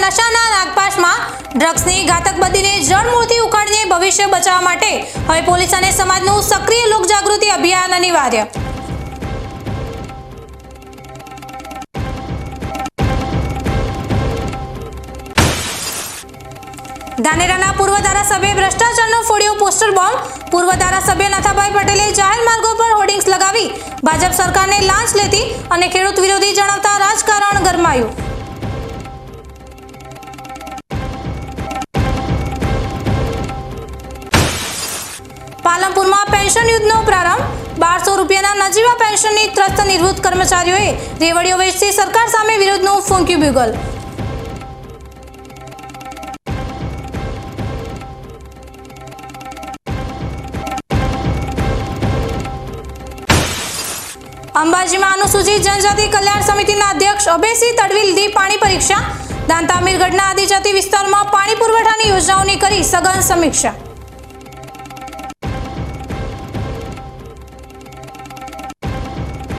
નશાના નાગપાશમાં. ડ્રગ્સની ઘાતક બદીને જળમૂળથી ઉખાડીને ભવિષ્ય બચાવવા માટે હવે પોલીસ અને સમાજનું સક્રિય લોકજાગૃતિ અભિયાન અનિવાર્ય. ધાનેરાના પૂર્વ ધારાસભ્ય ભ્રષ્ટાચારનો ફોડ્યો પોસ્ટર બોમ્બ. પૂર્વ ધારાસભ્ય નાથાભાઈ પટેલે જાહેર ભાજપ સરકારને લાંચ લેતી અને ખેડૂત વિરોધી જણાવતા રાજકારણ ગરમાયું. પાલનપુરમાં પેન્શન યુદ્ધનો પ્રારંભ. બારસો રૂપિયાના નજીવા પેન્શનની ત્રસ્ત નિવૃત્ત કર્મચારીઓએ રેવડીઓ વેચતી સરકાર સામે વિરોધનું ફૂંક્યું બ્યુગલ અંબાજીમાં અનુસૂચિત જનજાતિ કલ્યાણ સમિતિના અધ્યક્ષ અભયસિંહ તડવી લીધી પાણી પરીક્ષા. દાંતામીરગઢના આદિજાતિ વિસ્તારમાં પાણી પુરવઠાની યોજનાઓની કરી સઘન સમીક્ષા.